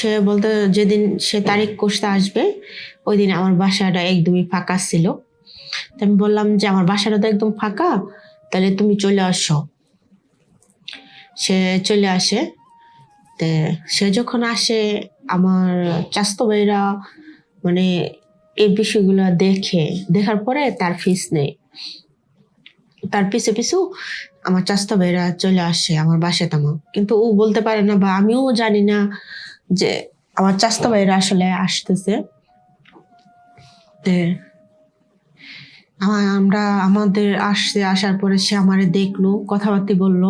সে বলতে যেদিন সে তারিখ কষতে আসবে ওই দিন আমার বাসাটা একদমই ফাঁকা ছিল। তো আমি বললাম যে আমার বাসাটা তো একদম ফাঁকা তাহলে তুমি চলে আসো। সে চলে আসে। তে সে যখন আসে আমার চাস্তো ভাইরা মানে এই বিষয়গুলো দেখে দেখার পরে তার ফিস নেই। তার পিছু পিছু আমার চাস্তো ভাইরা চলে আসে আমার বাসায় তেমন কিন্তু ও বলতে পারে না বা আমিও জানি না যে আমার চাস্তো ভাইরা আসলে আসতেছে। তে আমরা আমাদের আসছে আসার পরে সে আমারে দেখল কথাবার্তি বলল।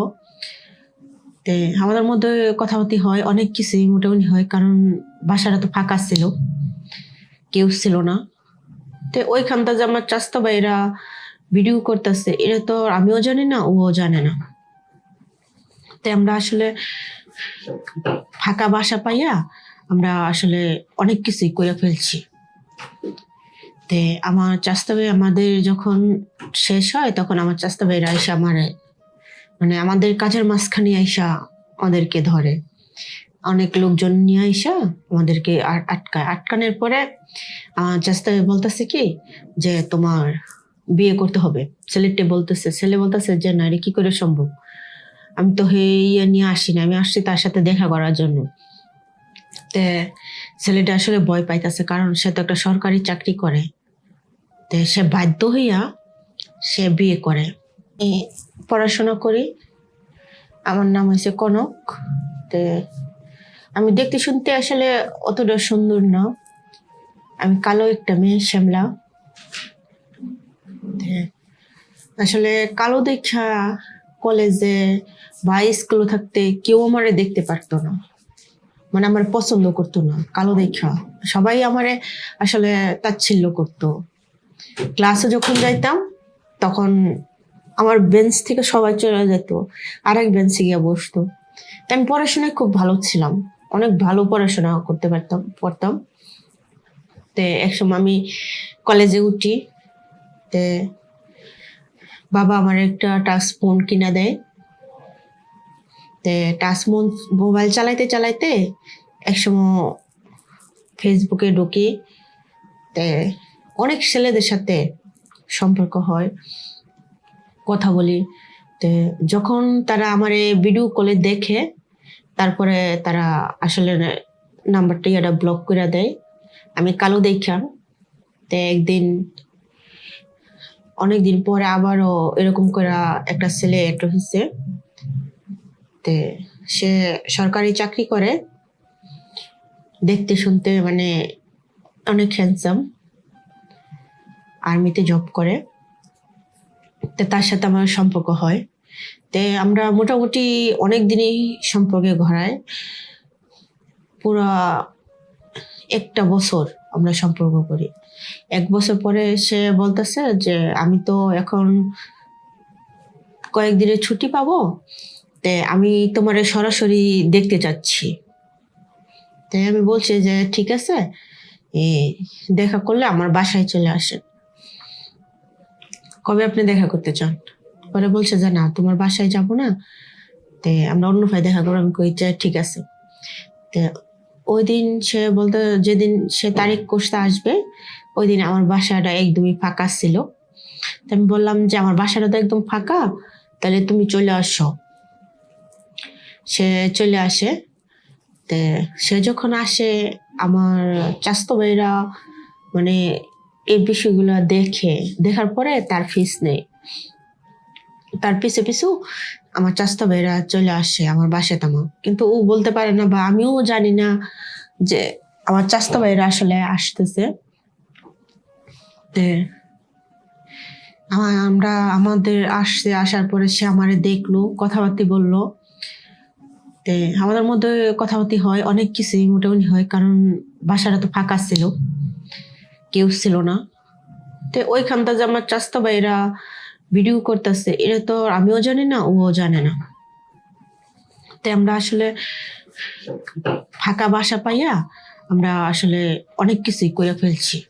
তে আমাদের মধ্যে কথাবার্তি হয় অনেক কিছুই মোটামুটি হয় কারণ বাসাটা তো ফাঁকা ছিল কেউ ছিল না। তো ওইখানটা যে আমার চাস্তো ভাইরা ভিডিও করতেছে এটা তো আমিও জানি না ও জানে না। তো আমরা আসলে ফাঁকা বাসা পাইয়া আমরা আসলে অনেক কিছুই করে ফেলছি। তে আমার চাস্তা ভাই আমাদের যখন শেষ হয়, তখন আমার চাস্তা ভাইরা এসে আমার মানে আমাদের কাজের মাঝখানে আইসা আমাদেরকে ধরে। অনেক লোকজন নিয়ে আইসা আমাদেরকে আট- আটকায়। আটকানোর পরে চাস্তা ভাই বলতেছে কি যে তোমার বিয়ে করতে হবে। ছেলেটি বলতেছে, ছেলে বলতেছে যে, না কি করে সম্ভব? আমি তো হে ইয়ে নিয়ে আসি না আমি আসছি তার সাথে দেখা করার জন্য। তে ছেলেটা আসলে ভয় পাইতেছে কারণ সে তো একটা সরকারি চাকরি করে। তে সে বাধ্য হইয়া সে বিয়ে করে। পড়াশোনা করি। আমার নাম হয়েছে কনক। তে আমি দেখতে শুনতে আসলে অতটা সুন্দর না। আমি কালো একটা মেয়ে, শ্যামলা। আসলে কালো দেখা কলেজে বা স্কুলে থাকতে কেউ আমারে দেখতে পারতো না। মানে আমার পছন্দ করতো না, কালো দেখা। সবাই আমারে আসলে তাচ্ছিল্য করতো। ক্লাসে যখন যাইতাম, তখন আমার বেঞ্চ থেকে সবাই চলে যেত, আরেক বেঞ্চে গিয়ে বসতো। আমি পড়াশোনায় খুব ভালো ছিলাম, অনেক ভালো পড়াশোনা করতে পারতাম পড়তাম তে একসময় আমি কলেজে উঠি, তে বাবা আমার একটা টাচ ফোন কিনা দেয়। তে টাচ মোবাইল চালাইতে চালাইতে একসময় ফেসবুকে ঢুকি। তে অনেক ছেলেদের সাথে সম্পর্ক হয়, কথা বলি। তে যখন তারা আমার ভিডিও কলে দেখে, তারপরে তারা আসলে নাম্বারটা এটা ব্লক করে দেয়। আমি কালো দেখা তে একদিন অনেকদিন পরে আবারও এরকম করে একটা ছেলে একটা হচ্ছে তে সে সরকারি চাকরি করে। দেখতে শুনতে মানে অনেক হ্যান্ডসাম আর্মিতে জব করে। তো তার সাথে আমার সম্পর্ক হয়। তে আমরা মোটামুটি অনেক দিনই সম্পর্কে ঘরায় পুরা একটা বছর আমরা সম্পর্ক করি। এক বছর পরে সে বলতেছে যে, আমি তো এখন কয়েকদিনের ছুটি পাবো, তে আমি তোমার সরাসরি দেখতে চাচ্ছি তাই আমি বলছি যে, ঠিক আছে দেখা করলে আমার বাসায় চলে আসেন। কবে আপনি দেখা করতে চান? পরে বলছে যে, না, তোমার বাসায় যাব না, তে আমরা অন্য ভাই দেখা করব। আমি কই যে, ঠিক আছে। ওই দিন সে বলতে, যেদিন সে তারিখ কষতে আসবে, ওই দিন আমার বাসাটা একদমই ফাঁকা ছিল। তো আমি বললাম যে, আমার বাসাটা তো একদম ফাঁকা, তাহলে তুমি চলে আসো। সে চলে আসে। তে সে যখন আসে, আমার চাস্তো ভাইরা মানে এই বিষয়গুলো দেখে, দেখার পরে তার ফিস নেই। তার পিছু পিছু আমার চাস্তো ভাইরা চলে আসে আমার বাসায় তেমন কিন্তু ও বলতে পারে না বা আমিও জানি না যে আমার চাস্তো ভাইরা আসলে আসতেছে। আমরা আমাদের আসছে, আসার পরে সে আমারে দেখল, কথাবার্তি বলল। তে আমাদের মধ্যে কথাবার্তি হয়, অনেক কিছুই মোটামুটি হয়, কারণ বাসাটা তো ফাঁকা ছিল, কেউ ছিল না। তো ওইখানটা যে আমার চাস্তো ভাইরা ভিডিও করতেছে এটা তো আমিও জানি না ও জানে না। তো আমরা আসলে ফাঁকা বাসা পাইয়া আমরা আসলে অনেক কিছুই করে ফেলছি।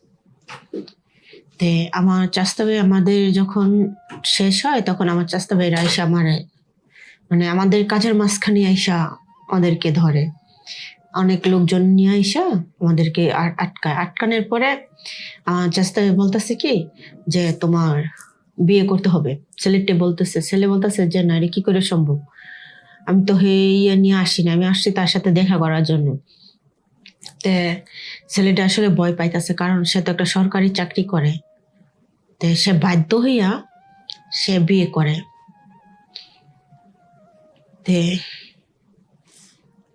তে আমার চাস্তা ভাই আমাদের যখন শেষ হয়, তখন আমার চাস্তা ভাইরা এসে আমার মানে আমাদের কাজের মাঝখানে আইসা আমাদেরকে ধরে। অনেক লোকজন নিয়ে আইসা আমাদেরকে আট- আটকায়। আটকানোর পরে জাস্তে বলতেছে কি, যে তোমার বিয়ে করতে হবে। ছেলেটি বলতেছে, ছেলে বলতেছে যে, না রে, কি করে সম্ভব? আমি তো হে ইয়ে নিয়ে আসি না আমি আসছি তার সাথে দেখা করার জন্য। তে ছেলেটা আসলে ভয় পাইতেছে কারণ সে তো একটা সরকারি চাকরি করে। তে সে বাধ্য হইয়া সে বিয়ে করে। তে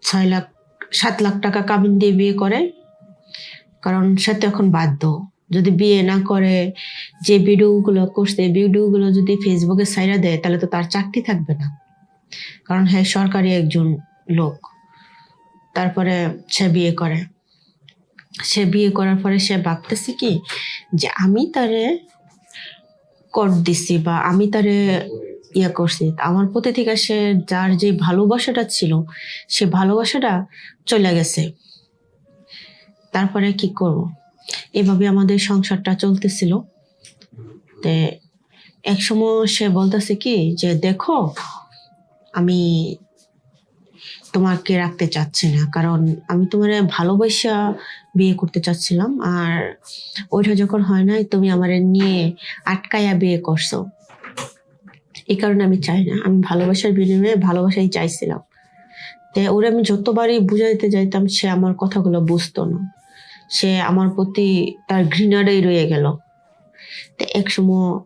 ছয় লাখ, সাত লাখ টাকা কাবিন দিয়ে বিয়ে করে। কারণ সে তো এখন বাধ্য। যদি বিয়ে না করে যে ভিডিওগুলো করছে, ভিডিওগুলো যদি ফেসবুকে সাইরা দেয়, তাহলে তো তার চাকরি থাকবে না। কারণ হ্যাঁ সরকারি একজন লোক। তারপরে সে বিয়ে করে। সে বিয়ে করার পরে সে ভাবতেছে কি, যে আমি তারে কর দিছি বা আমি তারে ইয়ে করছি। আমার প্রতি থেকে সে যার যে ভালোবাসাটা ছিল, সে ভালোবাসাটা চলে গেছে। তারপরে কি করব? এভাবে আমাদের সংসারটা চলতেছিল। তে এক সময় সে বলতেছে কি যে, দেখো, আমি তোমাকে রাখতে চাচ্ছি না, কারণ আমি তোমার ভালোবাসা বিয়ে করতে চাচ্ছিলাম, আর ওইটা যখন হয় নাই, তুমি আমার নিয়ে আটকায়া বিয়ে করছ। এই কারণে আমি চাই না, আমি ভালোবাসার বিনিময়ে ভালোবাসাই চাইছিলাম। তো ওরে আমি যতবারই বুঝাইতে যাইতাম, সে আমার কথাগুলো বুঝতো না। সে আমার প্রতি তার ঘৃণাটাই রয়ে গেল। এক সময়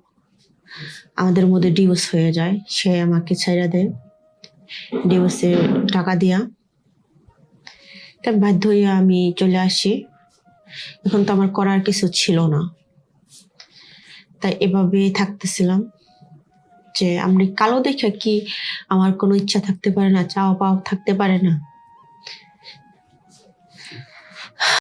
আমাদের মধ্যে ডিভোর্স হয়ে যায়। সে আমাকে ছেড়ে দেয়। ডিভোর্সের টাকা দিয়া। তা বাধ্য হইয়া আমি চলে আসি। এখন তো আমার করার কিছু ছিল না। তাই এভাবে থাকতেছিলাম যে আমি কালো দেখে কি আমার কোনো ইচ্ছা থাকতে পারে না? চাওয়া পাওয়া থাকতে পারে না?